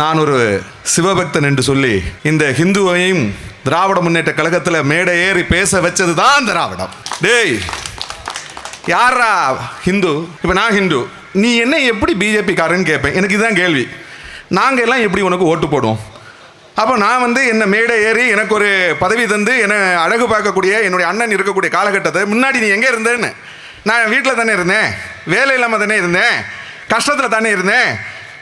நான் ஒரு சிவபக்தன் என்று சொல்லி இந்த ஹிந்துவையும் திராவிட முன்னேற்ற கழகத்தில் மேடை ஏறி பேச வச்சது தான் திராவிடம். டேய் யாரா ஹிந்து? இப்போ நான் ஹிந்து. நீ என்ன எப்படி பிஜேபிக்காரன்னு கேட்பேன் எனக்கு இதுதான் கேள்வி. நாங்கள் எல்லாம் எப்படி உனக்கு ஓட்டு போடுவோம்? அப்போ நான் வந்து என்னை மேடை ஏறி எனக்கு ஒரு பதவி தந்து என்னை அழகு பார்க்கக்கூடிய என்னுடைய அண்ணன் இருக்கக்கூடிய காலகட்டத்தை முன்னாடி நீ எங்கே இருந்தேன்னு? நான் வீட்டில் தானே இருந்தேன். வேலை இல்லாமல் தானே இருந்தேன். கஷ்டத்தில் தானே இருந்தேன்.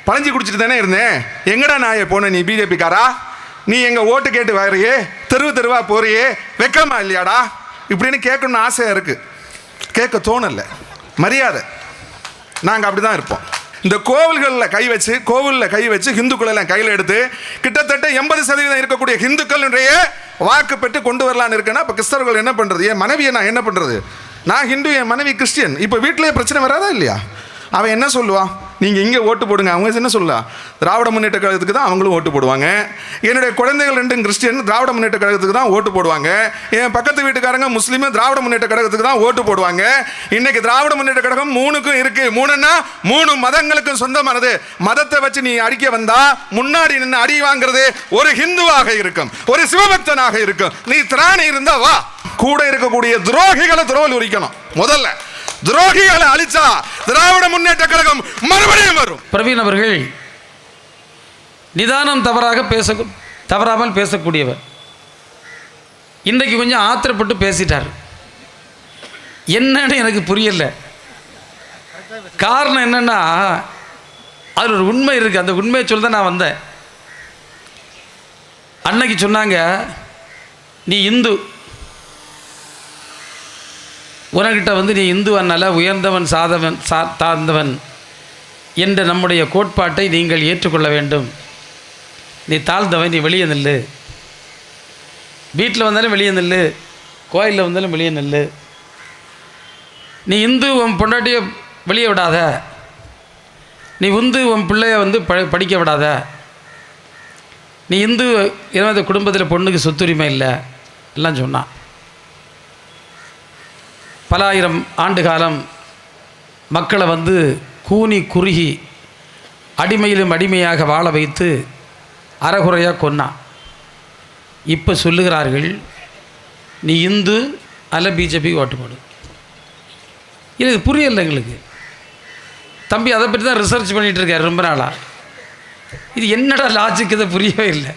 பழஞ்சி குடிச்சிட்டு தானே இருந்தேன் எங்கடா நான் போன நீ பிஜேபிக்காரா? நீ எங்கள் ஓட்டு கேட்டு வரையே? தெருவு தெருவாக போறியே? வெக்கமா இல்லையாடா? இப்படின்னு கேட்கணும்னு ஆசையாக இருக்குது கேட்க தோணல. மரியாதை. நாங்கள் அப்படி தான் இருப்போம். இந்த கோவில்களில் கை வச்சு கோவிலில் கை வச்சு ஹிந்துக்களெல்லாம் கையில் எடுத்து கிட்டத்தட்ட எண்பது சதவீதம் இருக்கக்கூடிய ஹிந்துக்களுடைய வாக்கு பெற்று கொண்டு வரலான்னு இருக்குன்னா இப்போ கிறிஸ்தவர்கள் என்ன பண்ணுறது என் மனைவியை நான் என்ன பண்ணுறது நான் ஹிந்து என் மனைவி கிறிஸ்டியன். இப்போ வீட்டிலேயே பிரச்சனை வராதா இல்லையா? அவன் என்ன சொல்லுவான்? நீங்கள் இங்கே ஓட்டு போடுங்க. அவங்க என்ன சொல்லலாம் திராவிட முன்னேற்ற கழகத்துக்கு தான் அவங்களும் ஓட்டு போடுவாங்க. என்னுடைய குழந்தைகள் ரெண்டும் கிறிஸ்டியன் திராவிட முன்னேற்ற கழகத்துக்கு தான் ஓட்டு போடுவாங்க. என் பக்கத்து வீட்டுக்காரங்க முஸ்லீமு திராவிட முன்னேற்ற கழகத்துக்கு தான் ஓட்டு போடுவாங்க. இன்னைக்கு திராவிட முன்னேற்ற கழகம் மூணுக்கும் இருக்கு. மூணுன்னா மூணு மதங்களுக்கும் சொந்தமானது. மதத்தை வச்சு நீ அடிக்க வந்தா முன்னாடி நின்று அடி வாங்குறது ஒரு ஹிந்துவாக இருக்கும். ஒரு சிவபக்தனாக இருக்கும். நீ திராணி இருந்தா வா. கூட இருக்கக்கூடிய துரோகிகளை துரோல் உரிக்கணும். முதல்ல. துரோகிகளை அழிச்சா திராவிட முன்னேற்ற கழகம் மறுபடியும் வரும். பிரவீன் அவர்கள் நிதானம் தவறாக பேச தவறாமல் பேசக்கூடியவர். இன்றைக்கு கொஞ்சம் ஆத்திரப்பட்டு பேசிட்டார். என்னன்னு எனக்கு புரியல. காரணம் என்னன்னா அதில் ஒரு உண்மை இருக்குது அந்த உண்மையை சொல்ல தான் நான் வந்தேன். அன்னைக்கு சொன்னாங்க நீ இந்து உனக்கிட்ட வந்து நீ இந்துவனால உயர்ந்தவன் சாதவன் சா தாழ்ந்தவன் என்ற நம்முடைய கோட்பாட்டை நீங்கள் ஏற்றுக்கொள்ள வேண்டும். நீ தாழ்ந்தவன் நீ வெளியே நில்லு. வீட்டில் வந்தாலும் வெளியே நில்லு. கோயிலில் வந்தாலும் வெளியே நில்லு. நீ இந்து உன் பொண்டாட்டியை வெளியே விடாத. நீ உந்து உன் பிள்ளைய வந்து ப படிக்க விடாத. நீ இந்து ஏதாவது குடும்பத்தில் பொண்ணுக்கு சொத்துரிமை இல்லை. எல்லாம் சொன்னான். பலாயிரம் ஆண்டு காலம் மக்களை வந்து கூனி குறுகி அடிமையிலும் அடிமையாக வாழ வைத்து அறகுறையாக கொன்னான் இப்போ சொல்லுகிறார்கள் நீ இந்து அல்ல பிஜேபி ஓட்டு போடு இது புரியல எங்களுக்கு. தம்பி அதை பற்றி தான் ரிசர்ச் பண்ணிகிட்டு இருக்கார் ரொம்ப நாளாக இது என்னடா லாஜிக் இதை புரியவே இல்லை.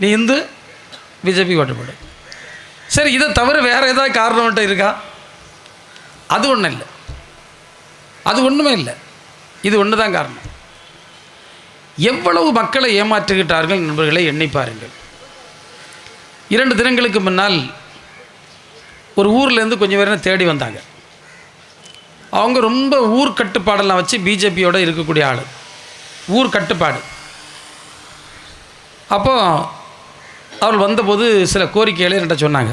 நீ இந்து பிஜேபிக்கு ஓட்டு போடு சரி இதை தவிர வேறு ஏதாவது காரணம் இருக்கா? அது ஒன்றும் இல்லை. அது ஒன்றுமே இல்லை. இது ஒன்று தான் காரணம். எவ்வளவு மக்களை ஏமாற்றுகிட்டார்கள் நண்பர்களை எண்ணி பாருங்கள். இரண்டு தினங்களுக்கு முன்னால் ஒரு ஊர்லேருந்து கொஞ்சம் பேர் தேடி வந்தாங்க. அவங்க ரொம்ப ஊர் கட்டுப்பாடெல்லாம் வச்சு பிஜேபியோடு இருக்கக்கூடிய ஆள். ஊர் கட்டுப்பாடு. அப்போ அவர்கள் வந்தபோது சில கோரிக்கைகளை என்கிட்ட சொன்னாங்க.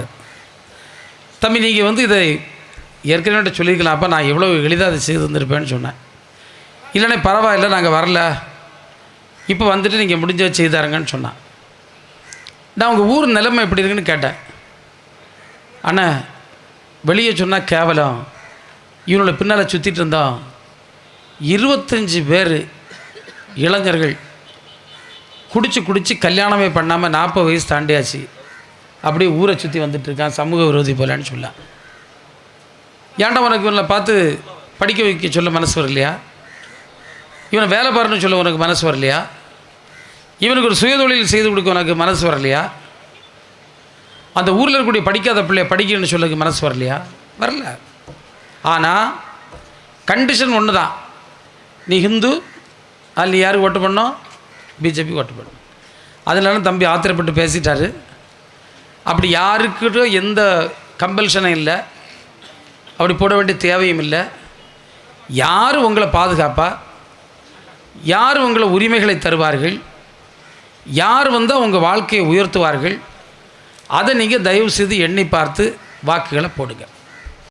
தம்பி நீங்கள் வந்து இதை ஏற்கனவே என்கிட்ட சொல்லியிருக்கலாம் அப்போ நான் எவ்வளோ எளிதாக அதை செய்து வந்திருப்பேன்னு சொன்னேன். இல்லைண்ணே பரவாயில்ல நாங்கள் வரல. இப்போ வந்துட்டு நீங்கள் முடிஞ்ச செய்தாருங்கன்னு சொன்னான். நான் உங்கள் ஊர் நிலைமை எப்படி இருக்குன்னு கேட்டேன். அண்ணா வெளியே சொன்னால் கேவலம். இவனோட பின்னால் சுற்றிட்டு இருந்தோம் இருபத்தஞ்சி பேர் இளைஞர்கள். குடிச்சு குடிச்சு கல்யாணமே பண்ணாமல் நாற்பது வயசு தாண்டியாச்சு. அப்படியே ஊரை சுற்றி வந்துட்டு இருக்கான் சமூக விரோதி போலான்னு சொல்லான் ஏன்டா உனக்கு இவனை பார்த்து படிக்க வைக்க சொல்ல மனசு வரலையா? இவனை வேலை பாருன்னு சொல்ல உனக்கு மனசு வரலையா? இவனுக்கு ஒரு சுயதொழில் செய்து கொடுக்க உனக்கு மனசு வரலையா? அந்த ஊரில் இருக்கக்கூடிய படிக்காத பிள்ளைய படிக்கணும்னு சொல்லுக்கு மனசு வரலையா? வரல. ஆனால் கண்டிஷன் ஒன்று தான் நீ ஹிந்து அதில் யாருக்கு ஓட்டு பண்ணோம்? பிஜேபி ஓட்டு பண்ணணும் அதனால தம்பி ஆத்திரப்பட்டு பேசிட்டாரு. அப்படி யாருக்கிட்டும் எந்த கம்பல்ஷனும் இல்லை. அப்படி போட வேண்டிய தேவையும் இல்லை. யார் உங்களை பாதுகாப்பா? யார் உங்களை உரிமைகளை தருவார்கள்? யார் வந்து உங்கள் வாழ்க்கையை உயர்த்துவார்கள்? அதை நீங்கள் தயவு செய்து எண்ணி பார்த்து வாக்குகளை போடுங்கள்